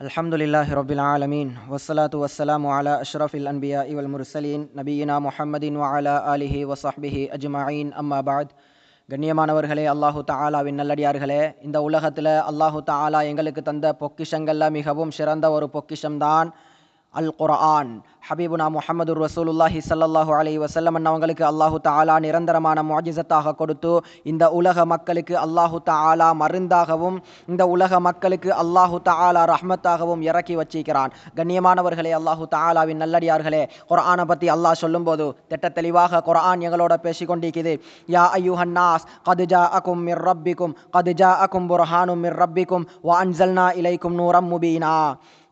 الحمد لله رب العالمين والصلاة والسلام على أشرف الأنبياء والمرسلين نبينا محمد وعلى آله وصحبه أجمعين أما بعد கண்ணியமானவர்களே அல்லாஹு தாலாவின் நல்லடியார்களே இந்த உலகத்தில் அல்லாஹு தாலா எங்களுக்கு தந்த பொக்கிஷங்கள்ல மிகவும் சிறந்த ஒரு பொக்கிஷம்தான் அல் குரான் ஹபீபுனா முஹமது ரசூலுல்லாஹி சல்லாஹூ அலி வசல்லம் அவங்களுக்கு அல்லாஹு தாலா நிரந்தரமான மோஜிசத்தாக கொடுத்து இந்த உலக மக்களுக்கு அல்லாஹு தாலா மருந்தாகவும் இந்த உலக மக்களுக்கு அல்லாஹு தாலா ரஹ்மத்தாகவும் இறக்கி வச்சிருக்கிறான். கண்ணியமானவர்களே அல்லாஹு தாலாவின் நல்லடியார்களே குரானை பற்றி அல்லாஹ் சொல்லும்போது திட்ட தெளிவாக குரான் எங்களோட பேசிக்கொண்டிருக்குது. யா ஐயூஹன்னாஸ் கதுஜா அகும் மிர் ரப்பிக்கும் கதுஜா அகும் புர்ஹானும் மிர் ரப்பிக்கும் வா அன்சல்னா இலைக்கும் நூரம் முபீனா.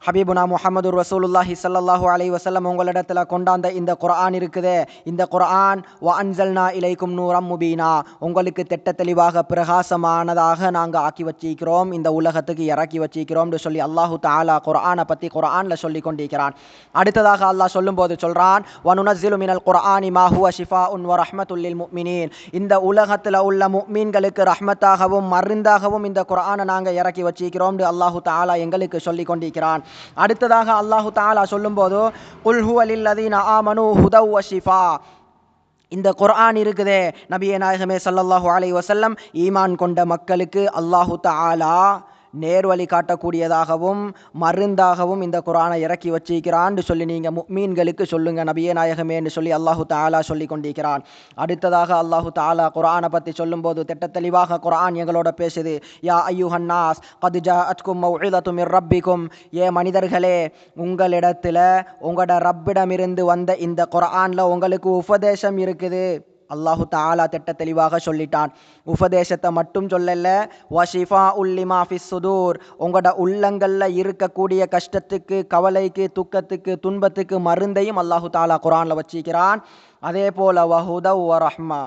ஹபீபுனா முகமது ரசூலுல்லாஹி ஸல்லல்லாஹு அலை வசல்லம் உங்களிடத்தில் கொண்டாந்த இந்த குரான் இருக்குது. இந்த குரான் வ அன்சல்னா இலைக்கும் நூரம் முபீனா. உங்களுக்கு திட்ட தெளிவாக பிரகாசமானதாக நாங்கள் ஆக்கி வச்சிருக்கிறோம். இந்த உலகத்துக்கு இறக்கி வச்சிருக்கிறோம்னு சொல்லி அல்லாஹு தாலா குரானை பற்றி குரானில் சொல்லி கொண்டிருக்கிறான். அடுத்ததாக அல்லாஹ் சொல்லும்போது சொல்கிறான் வனுனசிலு மினல் குரானி மாஹு ஷிஃபா உன் வ ரஹ்மத்துல் லில் இந்த உலகத்தில் உள்ள முக்மீன்களுக்கு ரஹ்மத்தாகவும் மருந்தாகவும் இந்த குரானை நாங்கள் இறக்கி வச்சிருக்கிறோம் அல்லாஹு தாலா எங்களுக்கு சொல்லி கொண்டிருக்கிறான். அடுத்ததாக அல்லாஹு தாலா சொல்லும்போது குல் ஹுவ லில்லதீன ஆமனு ஹுதவ் ஷிஃபா. இந்த குர்ஆன் இருக்குதே நபியே நாயகமே ஸல்லல்லாஹு அலைஹி வசல்லம் ஈமான் கொண்ட மக்களுக்கு அல்லாஹு தாலா நேர்வழி காட்டக்கூடியதாகவும் மருந்தாகவும் இந்த குரானை இறக்கி வச்சிருக்கிறான்னு சொல்லி நீங்கள் மீன்களுக்கு சொல்லுங்க நபியே நாயகமேன்னு சொல்லி அல்லாஹு தாலா சொல்லி கொண்டிருக்கிறான். அடுத்ததாக அல்லாஹு தாலா குரானை பற்றி சொல்லும்போது திட்டத்தெளிவாக குரான் எங்களோட பேசுது. யா ஐயுஹன்னாஸ் கதுஜா அத்கும் மௌஇதத்தும் ரப்பிக்கும். ஏ மனிதர்களே உங்களிடத்தில் உங்களோட ரப்பிடமிருந்து வந்த இந்த குரானில் உங்களுக்கு உபதேசம் இருக்குது. அல்லாஹு தாலா திட்ட தெளிவாக சொல்லிட்டான். உபதேசத்தை மட்டும் சொல்லல. வஷிஃபா உல்லிமா ஃபிஸ் சுதூர். உங்களோட உள்ளங்களில் இருக்கக்கூடிய கஷ்டத்துக்கு கவலைக்கு துக்கத்துக்கு துன்பத்துக்கு மருந்தையும் அல்லாஹு தாலா குரானில் வச்சிக்கிறான் அதே போல வஹுத ரஹ்மா.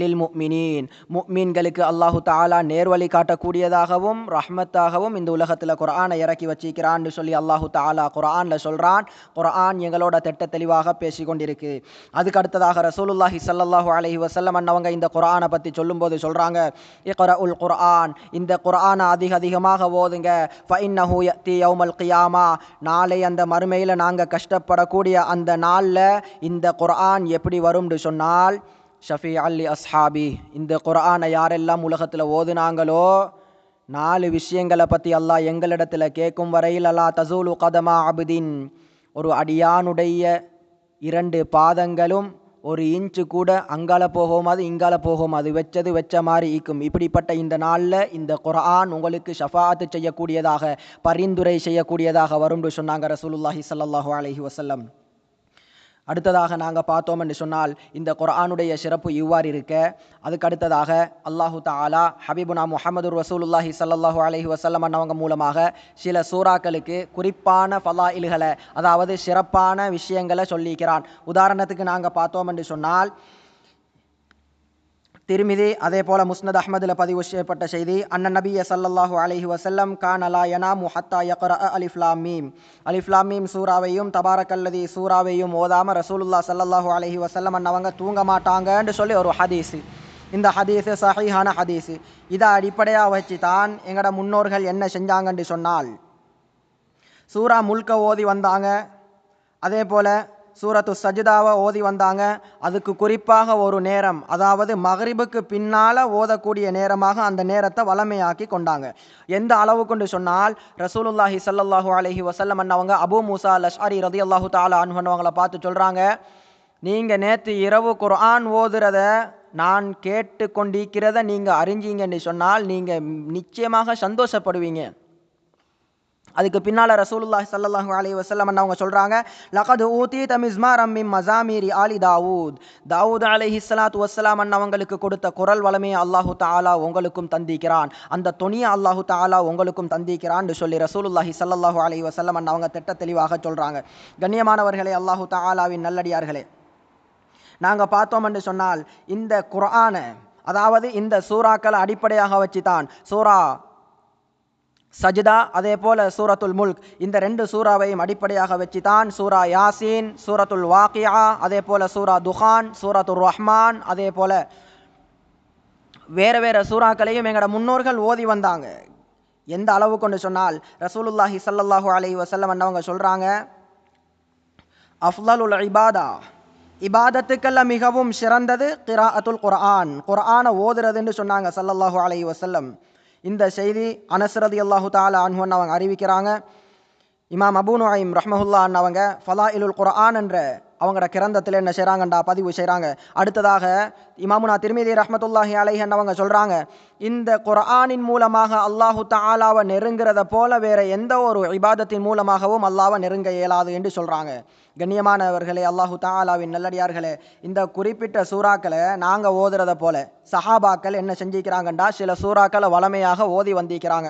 லில் முக்மினின் முக்மீன்களுக்கு அல்லாஹு தாலா நேர்வழி காட்டக்கூடியதாகவும் ரஹ்மத்தாகவும் இந்த உலகத்தில் குரானை இறக்கி வச்சிக்கிறான்னு சொல்லி அல்லாஹு தாலா குரானில் சொல்கிறான் குரான் எங்களோட திட்ட தெளிவாக பேசி கொண்டிருக்கு. அதுக்கு அடுத்ததாக ரசூலுல்லாஹி சல்லாஹூ அலஹி வசல்லம் அண்ணவங்க இந்த குரானை பற்றி சொல்லும்போது சொல்கிறாங்க இக்ர உல் குர்ஆன் இந்த குரானை அதிக அதிகமாக ஓதுங்க. ஃபைன்னஹூ யத்தி யௌமல் கியாமா நாளை அந்த மறுமையில் நாங்கள் கஷ்டப்படக்கூடிய அந்த நாளில் இந்த குர்ஆன் எப்படி வரும்னு சொன்னால் ஷஃபி அல்லி அஸ்ஹாபி. இந்த குரானை யாரெல்லாம் உலகத்தில் ஓதுனாங்களோ நாலு விஷயங்களை பற்றி அல்லாஹ் எங்களிடத்தில் கேட்கும் வரையில் அல்லா தசூலு கதமா அபுதீன். ஒரு அடியானுடைய இரண்டு பாதங்களும் ஒரு இன்ச்சு கூட அங்கால போகும் அது இங்கால போகும் அது வச்சது வச்ச மாதிரி ஈக்கும் இப்படிப்பட்ட இந்த நாளில் இந்த குரான் உங்களுக்கு ஷஃபாத்து செய்யக்கூடியதாக பரிந்துரை செய்யக்கூடியதாக வரும்னு சொன்னாங்க ரசூலுல்லாஹி சல்லாஹூ அலஹி வசல்லம் அடுத்ததாக நாங்கள் பார்த்தோம் என்று சொன்னால் இந்த குரானுடைய சிறப்பு இவ்வாறு இருக்க. அதுக்கு அடுத்ததாக அல்லாஹு தாலா ஹபீபுனா முகமது ரசூலுல்லாஹி சல்லாஹூ அலஹி வசல்லம் அண்ணவங்க மூலமாக சில சூறாக்களுக்கு குறிப்பான ஃபலாயில்களை அதாவது சிறப்பான விஷயங்களை சொல்லிக்கிறான். உதாரணத்துக்கு நாங்கள் பார்த்தோம் என்று சொன்னால் திருமிதி அதே போல முஸ்னத் அஹமதில் பதிவு செய்யப்பட்ட செய்தி அண்ணன் நபிய சல்லல்லாஹு அலஹி வசல்லம் கான் அலா யனா முஹத்தா யக்ர அலிஃப்லாம் மீம். அலிஃப்லாம் மீம் சூறாவையும் தபாரக்கல்லதி சூறாவையும் ஓதாம ரசூலுல்லா சல்லல்லாஹு அலஹி வசல்லம் அண்ணவங்க தூங்க மாட்டாங்கன்னு சொல்லி ஒரு ஹதீஸு. இந்த ஹதீஸு சஹீஹான ஹதீஸு. இதை அடிப்படையாக வச்சு தான் எங்களோட முன்னோர்கள் என்ன செஞ்சாங்கன்னு சொன்னால் சூரா முல்க ஓதி வந்தாங்க. அதே போல் சூரத்து சஜிதாவை ஓதி வந்தாங்க. அதுக்கு குறிப்பாக ஒரு நேரம். அதாவது மகரிபுக்கு பின்னால் ஓதக்கூடிய நேரமாக அந்த நேரத்தை வளமையாக்கி கொண்டாங்க. எந்த அளவு கொண்டு சொன்னால் ரசூலுல்லாஹி சல்லாஹூ அலஹி வசல்லம் அண்ணவங்க அபு மூசா லஷ்அரி ரதி அல்லாஹு தாலா அனுவங்களை பார்த்து சொல்கிறாங்க நீங்கள் நேற்று இரவு குர்ஆன் ஓதுறத நான் கேட்டு கொண்டிருக்கிறத நீங்கள் அறிஞ்சீங்கன்னு சொன்னால் நீங்கள் நிச்சயமாக சந்தோஷப்படுவீங்க. அதுக்கு பின்னால் ரசூலுல்லாஹி சல்லாஹூ அலி வசல்லம் அவங்க சொல்கிறாங்க லகது ஊத்தி தமிஸ்மார் அம்மிம் மசாமீரி ஆலி தாவூத். தாவூத் அலஹி சலாத்து வசலாம் அவங்களுக்கு கொடுத்த குரல் வளமையை அல்லாஹு தாலா உங்களுக்கும் தந்திக்கிறான். அந்த துணியை அல்லாஹு தாலா உங்களுக்கும் தந்திக்கிறான்னு சொல்லி ரசூலுல்லாஹி சல்லாஹூ அலி வசல்லம் அவங்க திட்ட தெளிவாக சொல்கிறாங்க கண்ணியமானவர்களே அல்லாஹு தாலாவின் நல்லடியார்களே நாங்கள் பார்த்தோம் என்று சொன்னால் இந்த குரானை அதாவது இந்த சூறாக்களை அடிப்படையாக வச்சு தான் சூரா சஜிதா அதே போல சூரத்துல் முல்க். இந்த ரெண்டு சூறாவையும் அடிப்படையாக வச்சு தான் சூரா யாசீன் சூரத்துல் வாக்கியா அதே போல சூரா துஹான் சூரத்துல் ரஹ்மான் அதே போல வேறு வேறு சூறாக்களையும் எங்களோட முன்னோர்கள் ஓதி வந்தாங்க. எந்த அளவு கொண்டு சொன்னால் ரசூலுல்லாஹி ஸல்லல்லாஹு அலைஹி வஸல்லம் சொல்கிறாங்க சொல்றாங்க உல் இபாதா. இபாதத்துக்கெல்லாம் மிகவும் சிறந்தது கிராஅத்துல் குர்ஆன். குர்ஆனை ஓதுறதுன்னு சொன்னாங்க சல்லல்லாஹூ அலி வசல்லம் இந்த செய்தி அனசரதி அல்லாஹு தாலா அன்ஹன் அவங்க அறிவிக்கிறாங்க. இமாம் அபூ நுஐம் ரஹ்மஹுல்லா அவங்க இலுல் குரான் என்ற அவங்களோட கிரந்தத்தில் என்ன செய்கிறாங்கண்டா பதிவு செய்கிறாங்க அடுத்ததாக இமாமுனா திருமதி ரஹமத்துல்லாஹி அலைஹன் அவங்க சொல்கிறாங்க இந்த குரானின் மூலமாக அல்லாஹு தாலாவை நெருங்கிறத போல வேற எந்த ஒரு இபாதத்தின் மூலமாகவும் அல்லாவை நெருங்க இயலாது என்று சொல்கிறாங்க கண்ணியமானவர்களே அல்லாஹு தாலாவின் நல்லடியார்களே இந்த குறிப்பிட்ட சூறாக்களை நாங்கள் ஓதுறத போல சஹாபாக்கள் என்ன செஞ்சிக்கிறாங்கண்டா? சில சூறாக்களை வளமையாக ஓதி வந்திருக்கிறாங்க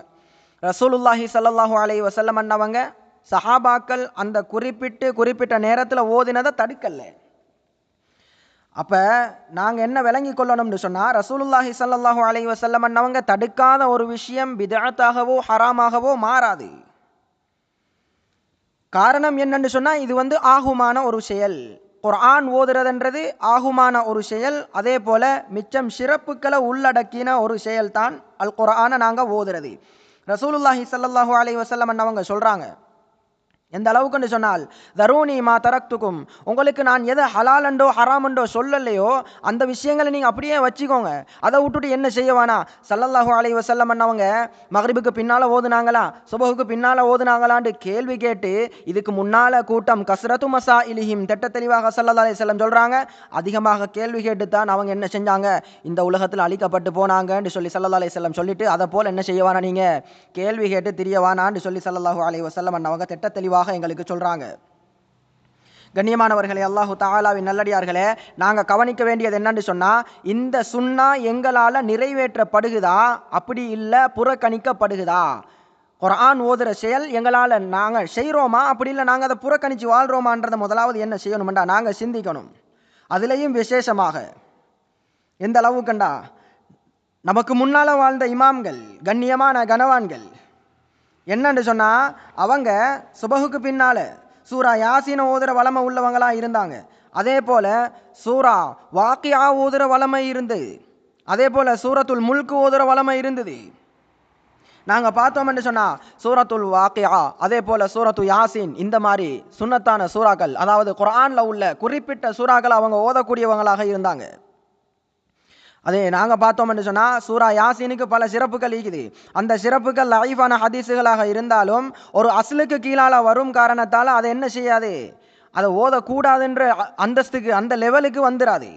ரசூலுல்லாஹி சல்லாஹூ அலைஹி வசல்லம் அண்ணவங்க சஹாபாக்கள் அந்த குறிப்பிட்டு குறிப்பிட்ட நேரத்தில் ஓதினதை தடுக்கல. அப்போ நாங்கள் என்ன விளங்கி கொள்ளணும்னு சொன்னால் ரசூலுல்லாஹி ஸல்லல்லாஹு அலைஹி வசல்லம் அண்ணவங்க தடுக்காத ஒரு விஷயம் விதத்தாகவோ ஹராமாகவோ மாறாது. காரணம் என்னன்னு சொன்னால் இது வந்து ஆகுமான ஒரு செயல். குர்ஆன் ஓதுறதுன்றது ஆகுமான ஒரு செயல். அதே போல் மிச்சம் சிறப்புக்களை உள்ளடக்கின ஒரு செயல் தான் அல் குர்ஆனை நாங்கள் ஓதுறது. ரசூலுல்லாஹி ஸல்லல்லாஹு அலைஹி வசல்லம் அண்ணவங்க சொல்கிறாங்க எந்த அளவுக்குன்னு சொன்னால் தருணி மா தரக்துக்கும் உங்களுக்கு நான் எதை ஹலாலண்டோ ஹராமண்டோ சொல்லலையோ அந்த விஷயங்களை நீங்கள் அப்படியே வச்சுக்கோங்க. அதை விட்டுட்டு என்ன செய்யவானா? சல்லல்லாஹு அலைஹி வசல்லம் அண்ணவங்க மகரிபுக்கு பின்னால் ஓதுனாங்களா? சுபகுக்கு பின்னால் ஓதுனாங்களான்ட்டு கேள்வி கேட்டு இதுக்கு முன்னால் கூட்டம் கசரத்து மசா இலிஹிம் திட்ட தெளிவாக சல்லல்லா அலைஹி செல்லம் சொல்கிறாங்க அதிகமாக கேள்வி கேட்டு தான் அவங்க என்ன செஞ்சாங்க? இந்த உலகத்தில் அழிக்கப்பட்டு போனாங்கன்னு சொல்லி சல்லல்லா அலைஹி செல்லம் சொல்லிட்டு அதை போல் என்ன செய்யவானா நீங்கள் கேள்வி கேட்டு தெரியவானான்னு சொல்லி சல்லல்லாஹு அலைஹி வசல்லம் அண்ணவங்க திட்ட தெளிவாக எங்களுக்கு சொல்கிறாங்க கண்ணியமானவர்களே அல்லாஹு தாலாவின் நல்லடியார்களே நாங்கள் கவனிக்க வேண்டியது என்னன்னு சொன்னால் இந்த சுன்னா எங்களால் நிறைவேற்றப்படுகுதா? அப்படி இல்லை புறக்கணிக்கப்படுகுதா? குரான் ஓதுற செயல் எங்களால் நாங்கள் செய்கிறோமா அப்படி இல்லை நாங்கள் அதை புறக்கணித்து வாழ்கிறோமான்றதை முதலாவது என்ன செய்யணுமெண்டா நாங்கள் சிந்திக்கணும். அதுலேயும் விசேஷமாக. எந்த அளவுக்குண்டா? நமக்கு முன்னால் வாழ்ந்த இமாம்கள் கண்ணியமான கனவான்கள் என்னன்னு சொன்னால் அவங்க சுபகுக்கு பின்னால் சூரா யாசீனை ஓதுற வளமை உள்ளவங்களா இருந்தாங்க. அதே போல் சூரா வாக்கியா ஓதுற வளமை இருந்தது அதே போல் சூரத்துல் முல்கு ஓதுற வளமை இருந்தது. நாங்கள் பார்த்தோம்னு சொன்னால் சூரத்துல் வாக்கியா அதே போல் சூரத்து யாசின் இந்த மாதிரி சுன்னத்தான சூறாக்கள் அதாவது குரான்ல உள்ள குறிப்பிட்ட சூறாக்கள் அவங்க ஓதக்கூடியவங்களாக இருந்தாங்க. அதே நாங்கள் பார்த்தோம்னு சொன்னால் சூரா யாசினுக்கு பல சிறப்புகள் இருக்குது. அந்த சிறப்புகள் லைஃபான ஹதீஸுகளாக இருந்தாலும் ஒரு அஸ்லுக்கு கீழால் வரும் காரணத்தால் அதை என்ன செய்யாது? அதை ஓதக்கூடாதுன்ற அந்தஸ்துக்கு அந்த லெவலுக்கு வந்துடாது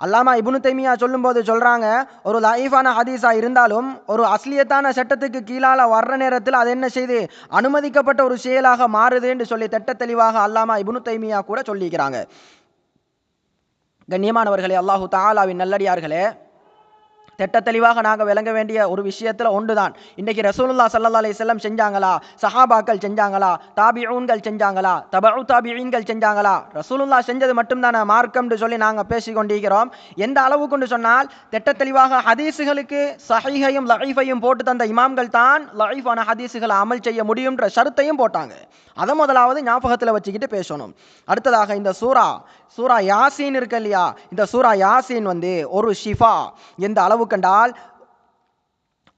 அல்லாமா இபுனு தைமியா சொல்லும்போது சொல்கிறாங்க ஒரு லைஃபான ஹதீஸாக இருந்தாலும் ஒரு அஸ்லியத்தான சட்டத்துக்கு கீழால் வர்ற நேரத்தில் அது என்ன செய்து? அனுமதிக்கப்பட்ட ஒரு செயலாக மாறுதுன்னு சொல்லி திட்ட தெளிவாக அல்லாமா இபுனு தைமியா கூட சொல்லிக்கிறாங்க. கண்ணியமானவர்களே அல்லாஹு தாலாவின் நல்லடியார்களே திட்ட தெளிவாக நாங்கள் விளங்க வேண்டிய ஒரு விஷயத்தில் ஒன்று தான் இன்றைக்கி ரசூலுல்லா சல்லா அலி செல்லம் செஞ்சாங்களா? சஹாபாக்கள் செஞ்சாங்களா? தாபியூன்கள் செஞ்சாங்களா? தபு தாபியூன்கள் செஞ்சாங்களா? ரசூலுல்லா செஞ்சது மட்டும்தானே மார்க்கம்னு சொல்லி நாங்கள் பேசி கொண்டிருக்கிறோம் எந்த அளவுக்குன்னு சொன்னால் திட்ட தெளிவாக ஹதீஸுகளுக்கு சஹீஹையும் லஹீஃபையும் போட்டு தந்த இமாம்கள் தான் லஹீஃபான ஹதீஸுகளை அமல் செய்ய முடியுன்ற ஷருத்தையும் போட்டாங்க. அதை முதலாவது ஞாபகத்தில் வச்சுக்கிட்டு பேசணும். அடுத்ததாக இந்த சூரா சூரா யாசீன் இருக்கு இல்லையா? இந்த சூரா யாசின் வந்து ஒரு ஷிஃபா. எந்த அளவு கண்டால்?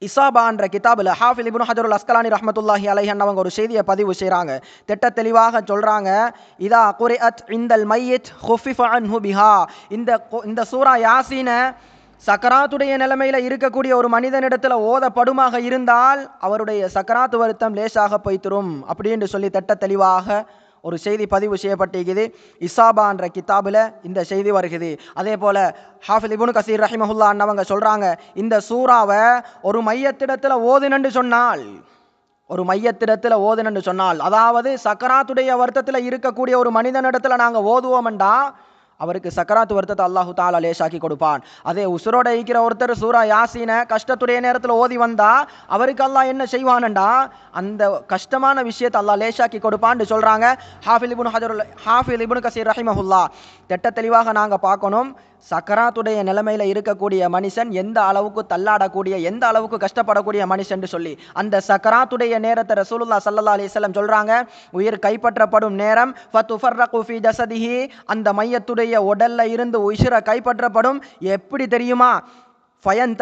இசாபான்ற கிதாபில் ஹாஃபில் இபுன் ஹஜருல் அஸ்கலானி ரஹமத்துல்லாஹி அலைஹன் அவங்க ஒரு செய்தியை பதிவு செய்கிறாங்க திட்ட தெளிவாக சொல்கிறாங்க இதா குரிஅத் இந்தல் மையத் ஹுஃபிஃபான் ஹுபிஹா இந்த இந்த சூரா யாசீனை சக்கராத்துடைய நிலைமையில் இருக்கக்கூடிய ஒரு மனிதனிடத்தில் ஓதப்படுமாக இருந்தால் அவருடைய சக்கராத்து வருத்தம் லேசாக போய்த்திரும் அப்படின்னு சொல்லி திட்ட தெளிவாக ஒரு செய்தி பதிவு செய்யப்பட்டிருக்குது. இசாபான்ற கிதாபில் இந்த செய்தி வருகிறது. அதே போல் ஹாஃபில் இப்னு கசீர் ரஹிமஹுல்லா அண்ணவங்க சொல்கிறாங்க இந்த சூறாவை ஒரு மையத்திடத்தில் ஓதுனன்னு சொன்னால் ஒரு மையத்திடத்தில் ஓதுனன்னு சொன்னால் அதாவது சக்கராத்துடைய வருத்தத்தில் இருக்கக்கூடிய ஒரு மனிதனிடத்தில் நாங்கள் ஓதுவோம்டா அவருக்கு சக்கராத்து வருத்தத்தை அல்லாஹு தாலா லேசாக்கி கொடுப்பான். அதே உசுரோட ஈக்கிற ஒருத்தர் சூரா யாசீனை கஷ்டத்துடைய நேரத்தில் ஓதி வந்தா அவருக்கு அல்லாஹ் என்ன செய்வானண்டா? அந்த கஷ்டமான விஷயத்தை அல்லாஹ் லேசாக்கி கொடுப்பான்னு சொல்றாங்க. ஹாஃபில் இப்னு ஹஜருல் ஹாஃபில் இப்னு கசீர் ரஹிமஹுல்லா. திட்ட தெளிவாக நாங்கள் பார்க்கணும். சக்கராத்துடைய நிலைமையில இருக்கக்கூடிய மனுஷன் எந்த அளவுக்கு தள்ளாடக்கூடிய எந்த அளவுக்கு கஷ்டப்படக்கூடிய மனுஷன் சொல்லி அந்த சக்கராத்துடைய நேரத்தை ரசூலுல்லா சல்லா அலைஹி சொல்றாங்க. உயிர் கைப்பற்றப்படும் நேரம் ஃபத்துஃபர்ரகு ஃபீ அந்த மையத்துடைய உடல்ல இருந்து உயிரை கைப்பற்றப்படும். எப்படி தெரியுமா? ஃபயன்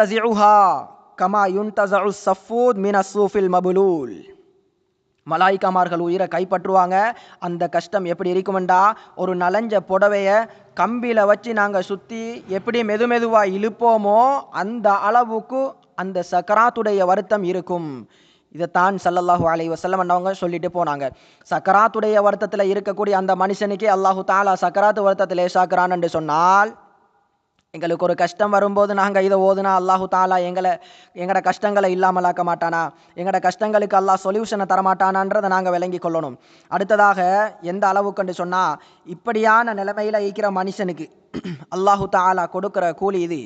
கமா யுன்தசு சஃபூத் மின சூஃபில் மபுலூல். மலாய்க்காமார்கள் உயிரை கைப்பற்றுவாங்க. அந்த கஷ்டம் எப்படி இருக்குமெண்டா? ஒரு நலஞ்ச புடவையை கம்பியில் வச்சு நாங்கள் சுற்றி எப்படி மெது மெதுவாக இழுப்போமோ அந்த அளவுக்கு அந்த சக்கராத்துடைய வருத்தம் இருக்கும். இதைத்தான் சல்லல்லாஹு அலை வசல்லம் அண்ணவங்க சொல்லிட்டு போனாங்க. சக்கராத்துடைய வருத்தத்தில் இருக்கக்கூடிய அந்த மனுஷனுக்கே அல்லாஹு தாலா சக்கராத்து வருத்தத்தில் லேசாக்குறான் என்று சொன்னால் எங்களுக்கு ஒரு கஷ்டம் வரும்போது நாங்கள் இதை ஓதுனா அல்லாஹு தாலா எங்களை எங்களோட கஷ்டங்களை இல்லாமலாக்க மாட்டானா? எங்களோட கஷ்டங்களுக்கு அல்லாஹ் சொல்யூஷனை தரமாட்டானான்றதை நாங்கள் விளங்கி கொள்ளணும். அடுத்ததாக எந்த அளவுக்குன்னு சொன்னால் இப்படியான நிலைமையில் இருக்கிற மனுஷனுக்கு அல்லாஹு தாலா கொடுக்குற கூலி இது.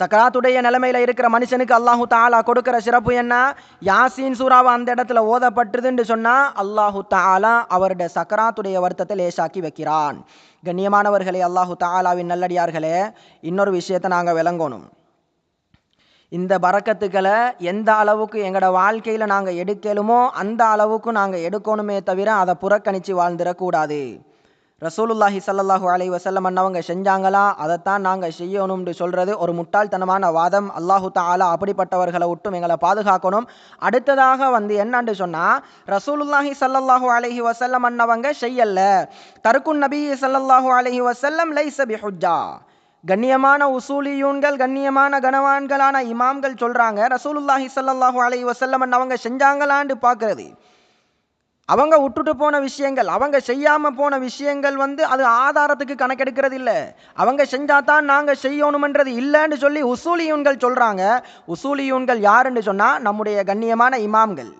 சக்கராத்துடைய நிலைமையில் இருக்கிற மனுஷனுக்கு அல்லாஹு தாலா கொடுக்கிற சிறப்பு என்ன? யாசின் சூறாவை அந்த இடத்துல ஓதப்பட்டதுன்னு சொன்னால் அல்லாஹு தாலா அவருடைய சக்கராத்துடைய வருத்தத்தை லேசாக்கி வைக்கிறான். கண்ணியமானவர்களே அல்லாஹு தாலாவின் நல்லடியார்களே இன்னொரு விஷயத்தை நாங்கள் விளங்கணும். இந்த பறக்கத்துக்களை எந்த அளவுக்கு எங்களோட வாழ்க்கையில் நாங்கள் எடுக்கலுமோ அந்த அளவுக்கு நாங்கள் எடுக்கணுமே தவிர அதை புறக்கணித்து வாழ்ந்துடக்கூடாது. ரசூலுல்லாஹி சல்லாஹூ அலை வசல்லம் அண்ணவங்க செஞ்சாங்களா? அதைத்தான் நாங்கள் செய்யணும்னு சொல்கிறது ஒரு முட்டாள்தனமான வாதம். அல்லாஹு தாலா அப்படிப்பட்டவர்களை விட்டும் எங்களை பாதுகாக்கணும். அடுத்ததாக வந்து என்னன்னு சொன்னால் ரசூலுல்லாஹி சல்லாஹூ அலஹி வசல்லம் அண்ணவங்க செய்யல. தருக்குன் நபி ஸல்லல்லாஹு அலைஹி வஸல்லம் லைஸ பிஹுஜ்ஜா. கண்ணியமான உசூலியூன்கள் கண்ணியமான கனவான்களான இமாம்கள் சொல்கிறாங்க ரசூலுல்லாஹி சல்லாஹூ அலஹி வசல்லம் அவங்க செஞ்சாங்களான்னு பார்க்குறது. அவங்க விட்டுட்டு போன விஷயங்கள் அவங்க செய்யாமல் போன விஷயங்கள் வந்து அது ஆதாரத்துக்கு கணக்கெடுக்கிறது இல்லை. அவங்க செஞ்சாதான் நாங்கள் செய்யணுமன்றது இல்லைன்னு சொல்லி உசூலியூன்கள் சொல்கிறாங்க உசூலியூன்கள் யாருன்னு சொன்னால் நம்முடைய கண்ணியமான இமாம்கள்.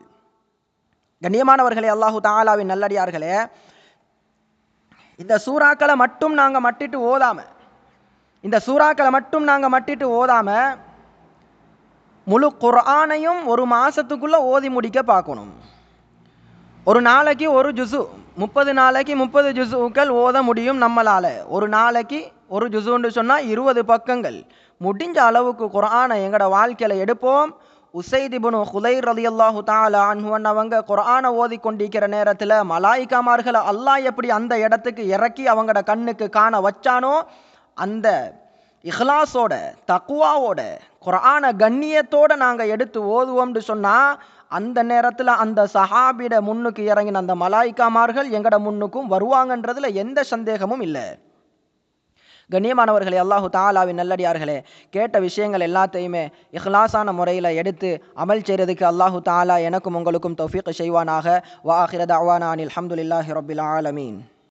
கண்ணியமானவர்களே அல்லாஹு தாலாவின் நல்லடியார்களே இந்த சூறாக்களை மட்டும் நாங்கள் மட்டிட்டு ஓதாமல் இந்த சூறாக்களை மட்டும் நாங்கள் மட்டிட்டு ஓதாமல் முழு குர்ஆனையும் ஒரு மாதத்துக்குள்ளே ஓதி முடிக்க பார்க்கணும். ஒரு நாளைக்கு ஒரு ஜுசு முப்பது நாளைக்கு முப்பது ஜுசுக்கள் ஓத முடியும் நம்மளால். ஒரு நாளைக்கு ஒரு ஜுசுன்னு சொன்னால் இருபது பக்கங்கள். முடிஞ்ச அளவுக்கு குரானை எங்களோட வாழ்க்கையில் எடுப்போம். உசைதிபுனு ஹுதை ரதியல்லாஹு தாலா அன்ஹுவன் அவங்க குரானை ஓதி கொண்டிருக்கிற நேரத்தில் மலாய்க்காமார்களை அல்லாஹ் எப்படி அந்த இடத்துக்கு இறக்கி அவங்களோட கண்ணுக்கு காண வச்சானோ அந்த இஹ்லாஸோட தக்குவாவோட குரான கண்ணியத்தோட நாங்கள் எடுத்து ஓதுவோம்னு சொன்னால் அந்த நேரத்தில் அந்த சஹாபிட முன்னுக்கு இறங்கின அந்த மலாய்க்காமார்கள் எங்கட முன்னுக்கும் வருவாங்கன்றதுல எந்த சந்தேகமும் இல்லை. கண்ணியமானவர்களே அல்லாஹு தாலாவின் நல்லடியார்களே கேட்ட விஷயங்கள் எல்லாத்தையுமே இஹ்லாஸான முறையில் எடுத்து அமல் செய்கிறதுக்கு அல்லாஹு தாலா எனக்கும் உங்களுக்கும் தௌஃபீக் செய்வானாக. வாஹிரத் அவானானில் அஹமதுல்லாஹி ரபில் ஆலமீன்.